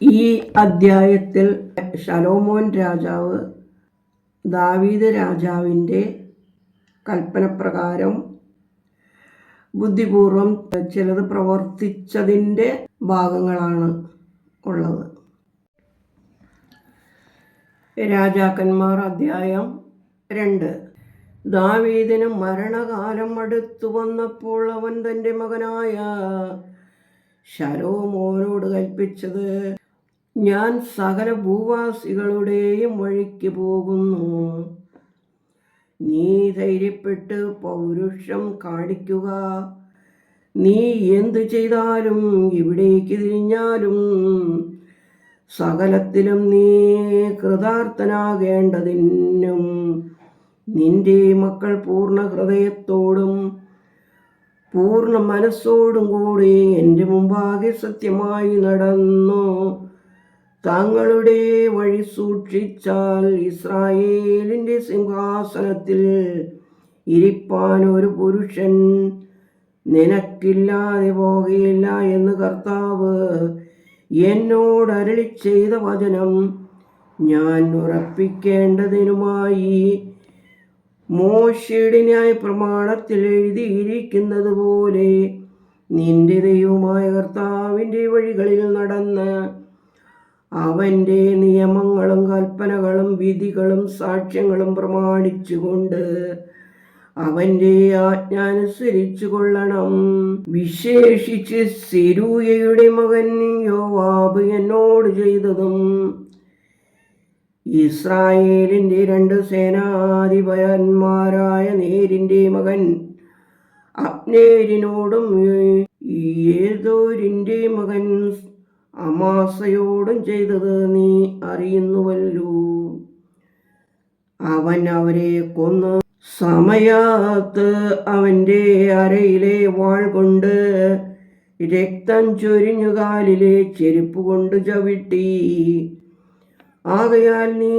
ഈ അദ്ധ്യായത്തിൽ ശലോമോൻ രാജാവ് ദാവീദ് രാജാവിന്റെ കൽപ്പനപ്രകാരം ബുദ്ധിപൂർവം ചിലത് പ്രവർത്തിച്ചതിന്റെ ഭാഗങ്ങളാണ് ഉള്ളത്. രാജാക്കന്മാർ അധ്യായം രണ്ട്. ദാവീദിന് മരണകാലം അടുത്തു വന്നപ്പോൾ അവൻ തന്റെ മകനായ ശലോമോനോട് കൽപ്പിച്ചത് ഞാൻ സകല ഭൂവാസികളുടെയും വഴിക്ക് പോകുന്നു. നീ ധൈര്യപ്പെട്ട് പൗരുഷം കാണിക്കുക. നീ എന്തു ചെയ്താലും ഇവിടേക്ക് തിരിഞ്ഞാലും സകലത്തിലും നീ കൃതാർത്ഥനാകേണ്ടതിനും നിന്റെ മക്കൾ പൂർണ ഹൃദയത്തോടും പൂർണ മനസ്സോടും കൂടി എന്റെ മുമ്പാകെ സത്യമായി നടന്നു. തങ്ങളുടെ വഴി സൂക്ഷിച്ചാൽ ഇസ്രായേലിന്റെ സിംഹാസനത്തിൽ ഇരിപ്പാൻ ഒരു പുരുഷൻ നിനക്കില്ലാതെ പോകുകയില്ല എന്ന് കർത്താവ് എന്നോട് അരളി ചെയ്ത വചനം ഞാൻ ഉറപ്പിക്കേണ്ടതിനുമായി മോശയുടെ ന്യായ പ്രമാണത്തിൽ എഴുതിയിരിക്കുന്നത് പോലെ നിന്റെ ദൈവമായ കർത്താവിന്റെ വഴികളിൽ നടന്ന് അവന്റെ നിയമങ്ങളും കൽപ്പനകളും വിധികളും സാക്ഷ്യങ്ങളും പ്രമാണിച്ചുകൊണ്ട് അവന്റെ ആജ്ഞ അനുസരിച്ചു കൊള്ളണം. വിശേഷിച്ച് സിരൂയയുടെ മകൻ യോവാബ് എന്നോട് ചെയ്തതും ഇസ്രായേലിന്റെ രണ്ട് സേനാധിപന്മാരായ നേരിന്റെ മകൻ അപ്നേരിനോടും ഏതോരിന്റെ മകൻ അമാസയോടും ചെയ്തത് നീ അറിയുന്നുവല്ലോ. അവൻ അവരെ കൊന്ന് സമയത്ത് അവന്റെ അരയിലെ വാൾ കൊണ്ട് രക്തം ചൊരിഞ്ഞു കാലിലെ ചെരുപ്പ് കൊണ്ട് ചവിട്ടി. ആകയാൽ നീ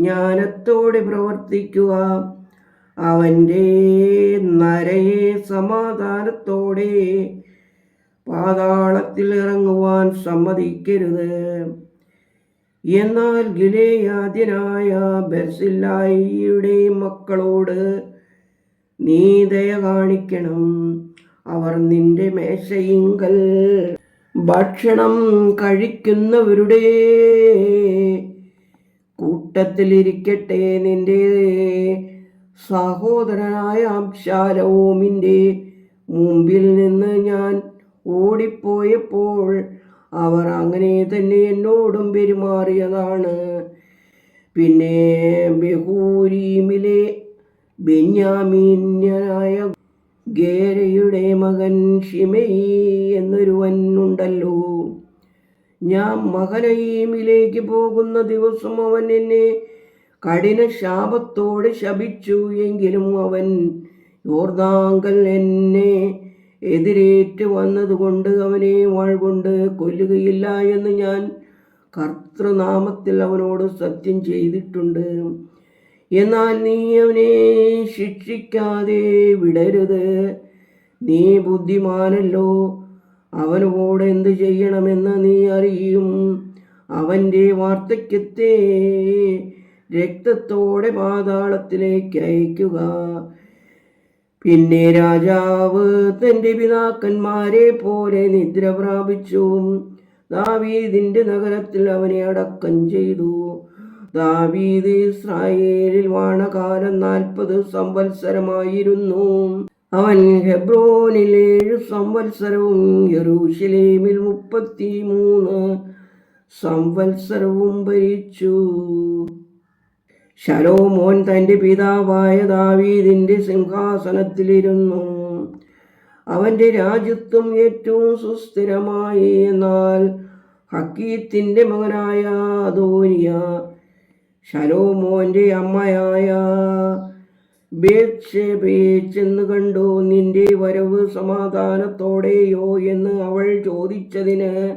ജ്ഞാനത്തോടെ പ്രവർത്തിക്കുക. അവന്റെ നരയെ സമാധാനത്തോടെ പാതാളത്തിൽ ഇറങ്ങുവാൻ സമ്മതിക്കരുത്. എന്നാൽ ഗിലേയാദ്യനായ ബെർസില്ലായിയുടെ മക്കളോട് നീ ദയ കാണിക്കണം. അവർ നിന്റെ മേശയിങ്കൽ ഭക്ഷണം കഴിക്കുന്നവരുടെ കൂട്ടത്തിലിരിക്കട്ടെ നിന്റെ സഹോദരനായ അബ്ശാലോമിന്റെ മുമ്പിൽ നിന്ന് ഞാൻ ഓടിപ്പോയപ്പോൾ അവർ അങ്ങനെ തന്നെ എന്നോടും പെരുമാറിയതാണ്. പിന്നെ ബഹൂരീമിലെ ബെന്യാമീന്യനായ ഗേരയുടെ മകൻ ഷിമയി എന്നൊരുവൻ ഉണ്ടല്ലോ. ഞാൻ മകനയീമിലേക്ക് പോകുന്ന ദിവസം അവൻ എന്നെ കഠിന ശാപത്തോട് ശപിച്ചു. എങ്കിലും അവൻ യോർദാങ്കൽ എന്നെ എതിരേറ്റ് വന്നതുകൊണ്ട് അവനെ വാൾകൊണ്ട് കൊല്ലുകയില്ല എന്ന് ഞാൻ കർത്തൃനാമത്തിൽ അവനോട് സത്യം ചെയ്തിട്ടുണ്ട്. എന്നാൽ നീ അവനെ ശിക്ഷിക്കാതെ വിടരുത്. നീ ബുദ്ധിമാനല്ലോ. അവനോട് എന്ത് ചെയ്യണമെന്ന് നീ അറിയും. അവന്റെ വാർദ്ധക്യത്തെ രക്തത്തോടെ പാതാളത്തിലേക്ക് അയക്കുക പിന്നെ രാജാവ് തന്റെ പിതാക്കന്മാരെ പോലെ നിദ്ര പ്രാപിച്ചു. ദാവീദിന്റെ നഗരത്തിൽ അവനെ അടക്കം ചെയ്തു. ദാവീദ് ഇസ്രായേലിൽ വാണകാലം നാൽപ്പത് സംവത്സരമായിരുന്നു. അവൻ ഹെബ്രോനിൽ ഏഴ് സംവത്സരവും യറൂഷലേമിൽ മുപ്പത്തി മൂന്ന് സംവത്സരവും ഭരിച്ചു. ശലോമോൻ തന്റെ പിതാവായ ദാവീദിന്റെ സിംഹാസനത്തിലിരുന്നു. അവന്റെ രാജ്യത്വം ഏറ്റവും സുസ്ഥിരമായി. എന്നാൽ ഹക്കീത്തിന്റെ മകനായ അദോനിയ ശലോമോന്റെ അമ്മയായ ബേത്ഷെബയെ ചെന്ന് കണ്ടു നിന്റെ വരവ് സമാധാനത്തോടെയോ? എന്ന് അവൾ ചോദിച്ചതിന്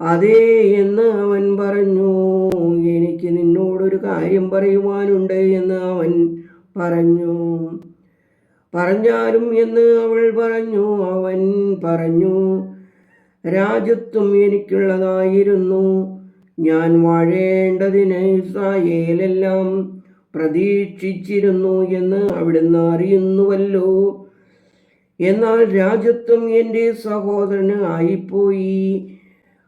അതേ എന്ന് അവൻ പറഞ്ഞു. എനിക്ക് നിന്നോടൊരു കാര്യം പറയുവാനുണ്ട് എന്ന് അവൻ പറഞ്ഞു. പറഞ്ഞാലും എന്ന് അവൾ പറഞ്ഞു. അവൻ പറഞ്ഞു രാജ്യത്വം എനിക്കുള്ളതായിരുന്നു. ഞാൻ വാഴേണ്ടതിന് ഇസ്രായേലെല്ലാം പ്രതീക്ഷിച്ചിരുന്നു എന്ന് അവിടുന്ന് അറിയുന്നുവല്ലോ. എന്നാൽ രാജ്യത്വം എന്റെ സഹോദരന് ആയിപ്പോയി.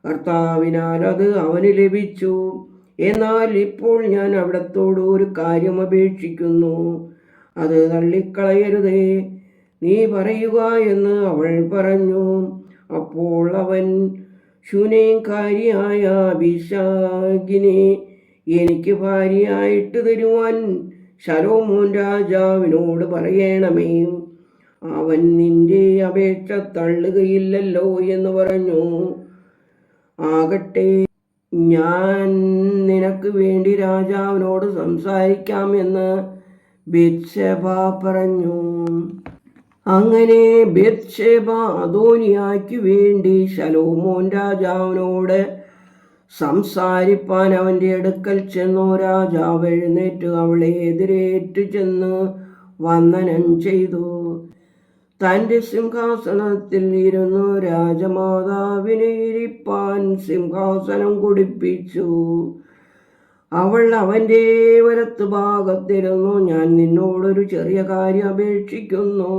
കർത്താവിനാൽ അത് അവന് ലഭിച്ചു. എന്നാൽ ഇപ്പോൾ ഞാൻ അവിടത്തോട് ഒരു കാര്യം അപേക്ഷിക്കുന്നു. അത് തള്ളിക്കളയരുതേ. നീ പറയുക എന്ന് അവൾ പറഞ്ഞു. അപ്പോൾ അവൻ ശൂനേംകാരിയായ അഭിഷാഖിനെ എനിക്ക് ഭാര്യയായിട്ട് തരുവാൻ ശലോമോൻ രാജാവിനോട് പറയണമേ. അവൻ നിന്റെ അപേക്ഷ തള്ളുകയില്ലല്ലോ എന്ന് പറഞ്ഞു. ആകട്ടെ. ഞാൻ നിനക്ക് വേണ്ടി രാജാവിനോട് സംസാരിക്കാം എന്ന് ബെത്ഷേബ പറഞ്ഞു. അങ്ങനെ ബെത്ഷേബ അദോനിയായ്ക്ക് വേണ്ടി ശലോമോൻ രാജാവിനോട് സംസാരിപ്പാൻ അവന്റെ അടുക്കൽ ചെന്നു. രാജാവ് എഴുന്നേറ്റ് അവളെ എതിരേറ്റു ചെന്ന് വന്ദനം ചെയ്തു. തന്റെ സിംഹാസനത്തിൽ ഇരുന്നു രാജമാതാവിനെ ഇരിപ്പാൻ സിംഹാസനം കുടിപ്പിച്ചു. അവൾ അവന്റെ വലത്ത് ഭാഗത്തിരുന്നു. ഞാൻ നിന്നോടൊരു ചെറിയ കാര്യം അപേക്ഷിക്കുന്നു.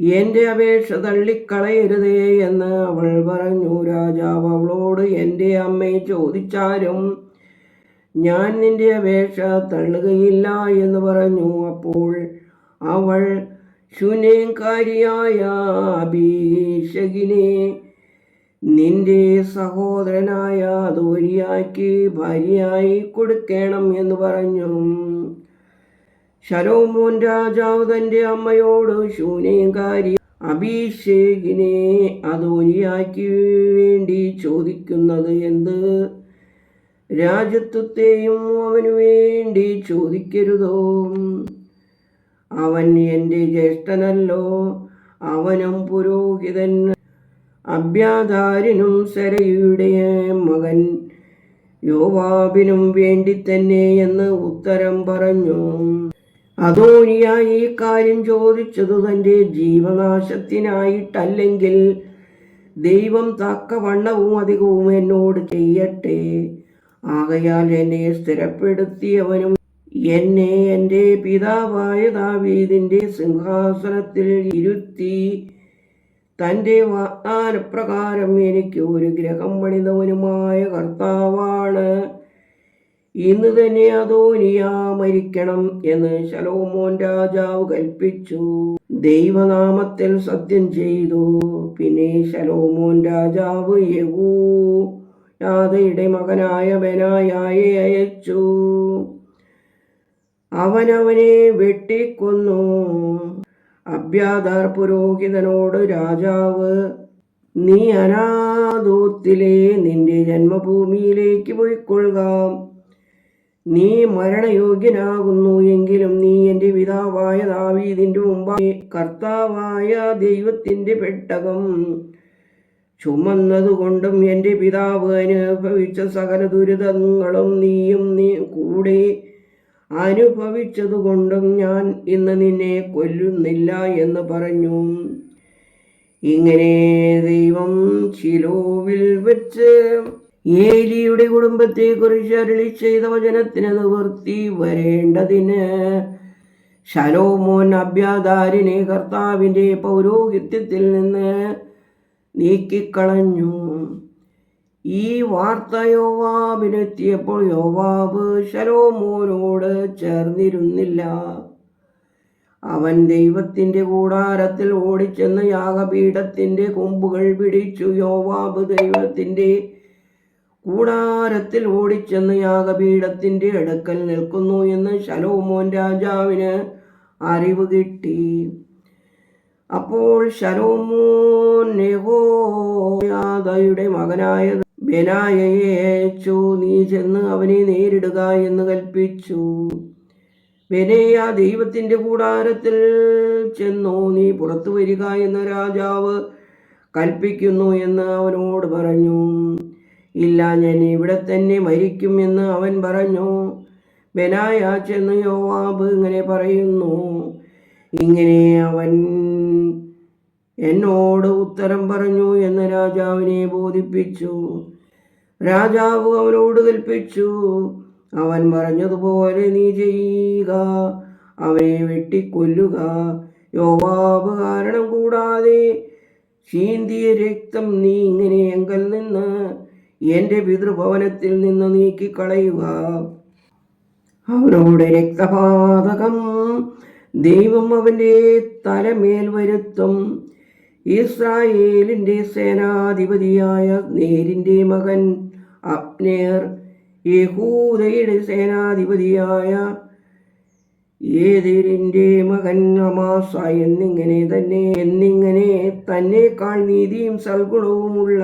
എന്റെ അപേക്ഷ തള്ളിക്കളയരുതേ എന്ന് അവൾ പറഞ്ഞു. രാജാവ് അവളോട് എന്റെ അമ്മയെ ചോദിച്ചാലും ഞാൻ നിന്റെ അപേക്ഷ തള്ളുകയില്ല എന്ന് പറഞ്ഞു. അപ്പോൾ അവൾ ശൂന്യകാരിയായ അഭിഷകിനെ നിന്റെ സഹോദരനായ ധോരിയാക്കി ഭാര്യയായി കൊടുക്കണം എന്ന് പറഞ്ഞു. ശലോമോൻ രാജാവ് തന്റെ അമ്മയോട് ശൂന്യകാരി അഭിഷേകിനെ അധോനിയാക്കി വേണ്ടി ചോദിക്കുന്നത് എന്ത്? രാജ്യത്വത്തെയും അവനു വേണ്ടി ചോദിക്കരുതോ? അവൻ എന്റെ ജ്യേഷ്ഠനല്ലോ. അവനും പുരോഹിതൻ. അഭ്യാധാരിനും സരയുടെ മകൻ. യോവാബിനും വേണ്ടി തന്നെ എന്ന് ഉത്തരം പറഞ്ഞു. അതോനിയ ഈ കാര്യം ചോദിച്ചത് തന്റെ ജീവനാശത്തിനായിട്ടല്ലെങ്കിൽ ദൈവം തക്കവണ്ണവും അധികവും എന്നോട് ചെയ്യട്ടെ. ആകയാൽ എന്നെ സ്ഥിരപ്പെടുത്തിയവനും എന്നെ എന്റെ പിതാവായ ദാവീദിന്റെ സിംഹാസനത്തിൽ ഇരുത്തി തന്റെ വാഗ്ദാനപ്രകാരം എനിക്ക് ഒരു ഗ്രഹം പണിതവനുമായ കർത്താവാണ്. ഇന്ന് തന്നെ അതോനിയാ മരിക്കണം എന്ന് ശലോമോൻ രാജാവ് കൽപ്പിച്ചു. ദൈവനാമത്തിൽ സത്യം ചെയ്തു. പിന്നെ ശലോമോൻ രാജാവ് യഹൂ യാതയുടെ മകനായ ബനായായെ അയച്ചു. അവനവനെ വെട്ടിക്കൊന്നു. അഭ്യാധാർ പുരോഹിതനോട് രാജാവ് നീ അനാദോത്തിലെ നിന്റെ ജന്മഭൂമിയിലേക്ക് പോയിക്കൊള്ളുക. നീ മരണയോഗ്യനാകുന്നു എങ്കിലും നീ എന്റെ പിതാവായ ദാവീദിന്റെ മുമ്പായി കർത്താവായ ദൈവത്തിന്റെ പെട്ടകം ചുമന്നതുകൊണ്ടും എന്റെ പിതാവ് അനുഭവിച്ച സകല ദുരിതങ്ങളും നീയും നീ കൂടെ അനുഭവിച്ചതുകൊണ്ടും ഞാൻ ഇന്ന് നിന്നെ കൊല്ലുന്നില്ല എന്ന് പറഞ്ഞു. ഇങ്ങനെ ദൈവം ശിലോവിൽ വെച്ച് ഏലിയുടെ കുടുംബത്തെക്കുറിച്ച് അരളി ചെയ്ത വചനത്തിന് നിവൃത്തി വരേണ്ടതിന് ശലോമോൻ അഭ്യാതാരിനെ കർത്താവിന്റെ പൗരോഹിത്യത്തിൽ നിന്ന് നീക്കിക്കളഞ്ഞു. ഈ വാർത്ത യോവാബിനെത്തിയപ്പോൾ യോവാബ് ശലോമോനോട് ചേർന്നിരുന്നില്ല. അവൻ ദൈവത്തിന്റെ കൂടാരത്തിൽ ഓടിച്ചെന്ന് യാഗപീഠത്തിന്റെ കൊമ്പുകൾ പിടിച്ചു. യോവാബ് ദൈവത്തിന്റെ കൂടാരത്തിൽ ഓടിച്ചെന്ന് യാഗപീഠത്തിന്റെ അടുക്കൽ നിൽക്കുന്നു എന്ന് ശലോമോൻ രാജാവിന് അറിവ് കിട്ടി. അപ്പോൾ ശലോമോൻ നെഹോയാദയുടെ മകനായ ബെനായയെ അയച്ചു നീ ചെന്ന് അവനെ നേരിടുക എന്ന് കൽപ്പിച്ചു. ബെനയ ദൈവത്തിന്റെ കൂടാരത്തിൽ ചെന്നു നീ പുറത്തു വരിക എന്ന് രാജാവ് കൽപ്പിക്കുന്നു എന്ന് അവനോട് പറഞ്ഞു. ഇല്ല ഞാൻ ഇവിടെ തന്നെ മരിക്കും എന്ന് അവൻ പറഞ്ഞു. ബെനായ ചെന്ന് യോവാബ് ഇങ്ങനെ പറയുന്നു ഇങ്ങനെ അവൻ എന്നോട് ഉത്തരം പറഞ്ഞു എന്ന് രാജാവിനെ ബോധിപ്പിച്ചു. രാജാവ് അവനോട് കൽപ്പിച്ചു. അവൻ പറഞ്ഞതുപോലെ നീ ചെയ്യുക. അവനെ വെട്ടിക്കൊല്ലുക. യോവാബ് കാരണം കൂടാതെ ചീന്തിയ രക്തം നീ ഇങ്ങനെ എങ്കൽ നിന്ന് എന്റെ പിതൃഭവനത്തിൽ നിന്ന് നീക്കിക്കളയുക. അവനോട് രക്തപാതകം ദൈവം അവന്റെ തലമേൽ വരുത്തും. ഇസ്രായേലിന്റെ സേനാധിപതിയായ നേരിന്റെ മകൻ അപ്നേർ യഹൂദയുടെ സേനാധിപതിയായ ഏതിരിന്റെ മകൻ അമാസ എന്നിങ്ങനെ തന്നെ എന്നിങ്ങനെ തന്നെക്കാൾ നീതിയും സൽഗുണവുമുള്ള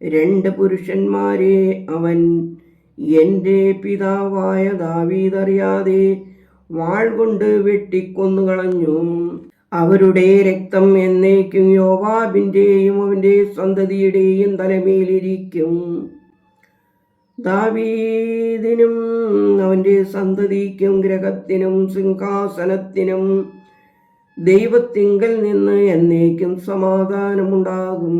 രണ്ട് പുരുഷന്മാരെ അവൻ എന്റെ പിതാവായ ദാവീതറിയാതെ വാൾ കൊണ്ട് വെട്ടിക്കൊന്നുകളഞ്ഞു. അവരുടെ രക്തം എന്നേക്കും യോവാബിന്റെയും അവന്റെ സന്തതിയുടെയും തലമേലിരിക്കും. ദാവീദിനും അവന്റെ സന്തതിക്കും ഗ്രഹത്തിനും സിംഹാസനത്തിനും ദൈവത്തിങ്കൽ നിന്ന് എന്നേക്കും സമാധാനമുണ്ടാകും.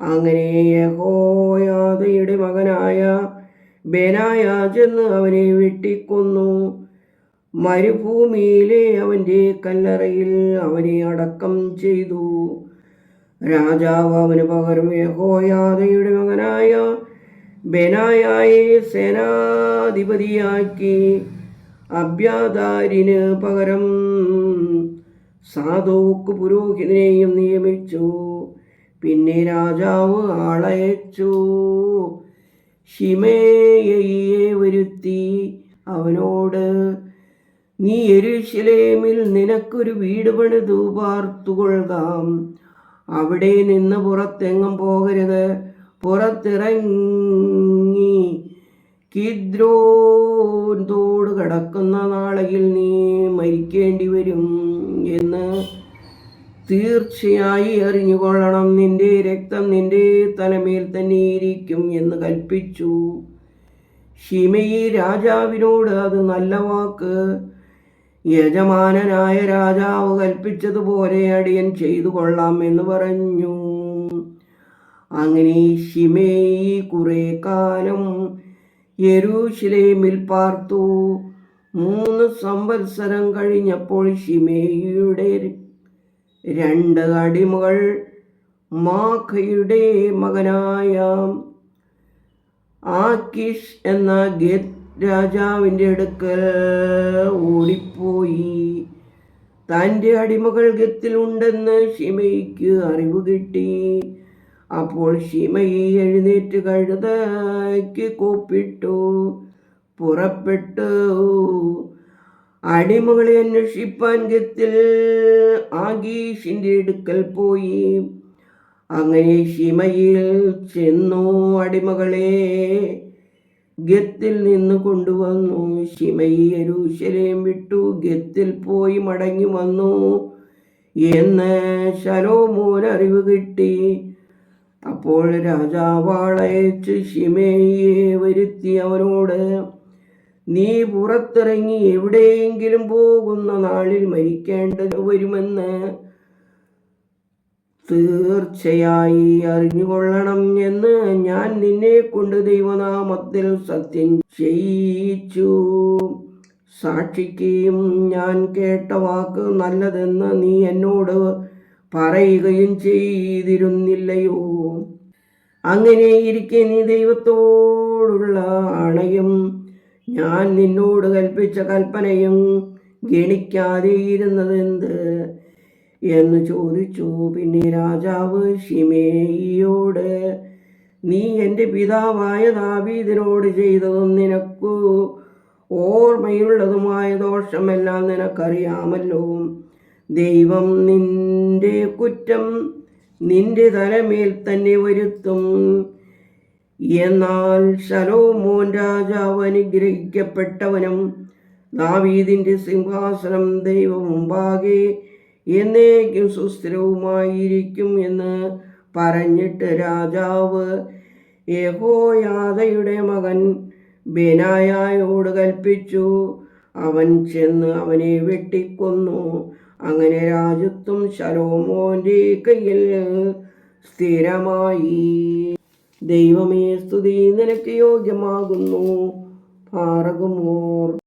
അങ്ങനെ യഹോയാദയുടെ മകനായ ബെനായ ചെന്ന് അവനെ വെട്ടിക്കൊന്നു. മരുഭൂമിയിലെ അവന്റെ കല്ലറയിൽ അവനെ അടക്കം ചെയ്തു. രാജാവ് അവന് പകരം യഹോയാദയുടെ മകനായ ബെനായായെ സേനാധിപതിയാക്കി അബ്യാദാരിന് പകരം സാധോക്ക് പുരോഹിതനെയും നിയമിച്ചു. പിന്നെ രാജാവ് ആളയച്ചു. ഷിമേയയെ വരുത്തി. അവനോട് നീ എരുശിലേമിൽ നിനക്കൊരു വീട് പണിതു പാർത്തുകൊള്ളാം. അവിടെ നിന്ന് പുറത്തെങ്ങും പോകരുത്. പുറത്തിറങ്ങി. കിദ്രോന്തോട് കടക്കുന്ന നാളയിൽ നീ മരിക്കേണ്ടി വരും എന്ന് തീർച്ചയായി അറിഞ്ഞുകൊള്ളണം. നിന്റെ രക്തം നിന്റെ തലമേൽ തന്നെ ഇരിക്കും എന്ന് കൽപ്പിച്ചു. ഷിമയി രാജാവിനോട് അത് നല്ല വാക്ക്. യജമാനനായ രാജാവ് കൽപ്പിച്ചതുപോലെ അടിയൻ ചെയ്തു കൊള്ളാം എന്ന് പറഞ്ഞു. അങ്ങനെ ഷിമേയി കുറെ കാലം യെരൂശലേമിൽ പാർത്തു. മൂന്ന് സംവത്സരം കഴിഞ്ഞപ്പോൾ ഷിമേയിയുടെ രണ്ട് അടിമകൾ മാഖയുടെ മകനായ ആക്കിഷ് എന്ന ഗത് രാജാവിന്റെ അടുക്കൽ ഓടിപ്പോയി. തന്റെ അടിമകൾ ഗത്തിലുണ്ടെന്ന് ഷിമയ്ക്ക് അറിവ് കിട്ടി. അപ്പോൾ ഷിമയി എഴുന്നേറ്റ് കഴുതയ്ക്ക് കൂപ്പിട്ടു പുറപ്പെട്ടു. അടിമകളെ അന്വേഷിപ്പാൻ ഗത്തിൽ ആഗീഷിന്റെ അടുക്കൽ പോയി. അങ്ങനെ ഷിമയിൽ ചെന്നു അടിമകളെ ഗത്തിൽ നിന്ന് കൊണ്ടുവന്നു. ഷിമയി യരൂശലേം വിട്ടു ഗത്തിൽ പോയി മടങ്ങി വന്നു എന്ന് ശലോമോൻ അറിവ് കിട്ടി. അപ്പോൾ രാജാവാളയച്ച് ഷിമേയെ വരുത്തി അവനോട് നീ പുറത്തിറങ്ങി എവിടെയെങ്കിലും പോകുന്ന നാളിൽ മരിക്കേണ്ടത് വരുമെന്ന് തീർച്ചയായി അറിഞ്ഞുകൊള്ളണം എന്ന് ഞാൻ നിന്നെ കൊണ്ട് ദൈവനാമത്തിൽ സത്യം ചെയ്യിച്ചു. സാക്ഷിക്കുകയും ഞാൻ കേട്ട വാക്ക് നല്ലതെന്ന് നീ എന്നോട് പറയുകയും ചെയ്തിരുന്നില്ലയോ? അങ്ങനെ ഇരിക്കെ നീ ദൈവത്തോടുള്ള ആണയും. ഞാൻ നിന്നോട് കൽപ്പിച്ച കൽപ്പനയും ഗണിക്കാതെ ഇരുന്നതെന്ത് എന്ന് ചോദിച്ചു. പിന്നെ രാജാവ് ഷിമേയിയോട് നീ എന്റെ പിതാവായ ദാവീദിനോട് ചെയ്തതും നിനക്കു ഓർമ്മയുള്ളതുമായ ദോഷമെല്ലാം നിനക്കറിയാമല്ലോ. ദൈവം നിന്റെ കുറ്റം നിന്റെ തലമേൽ തന്നെ വരുത്തും. എന്നാൽ ശലോമോൻ രാജാവ് അനുഗ്രഹിക്കപ്പെട്ടവനും ദാവീദിന്റെ സിംഹാസനം ദൈവം എന്നേക്കും സുസ്ഥിരവുമായിരിക്കും എന്ന് പറഞ്ഞിട്ട് രാജാവ് യഹോയാദയുടെ മകൻ ബേനായോട് കൽപ്പിച്ചു. അവൻ ചെന്ന് അവനെ വെട്ടിക്കൊന്നു. അങ്ങനെ രാജ്യത്തും ശലോമോന്റെ കയ്യിൽ സ്ഥിരമായി. ദൈവമേ സ്തുതി നിനക്ക് യോഗ്യമാകുന്നു. പാറകുമോർ.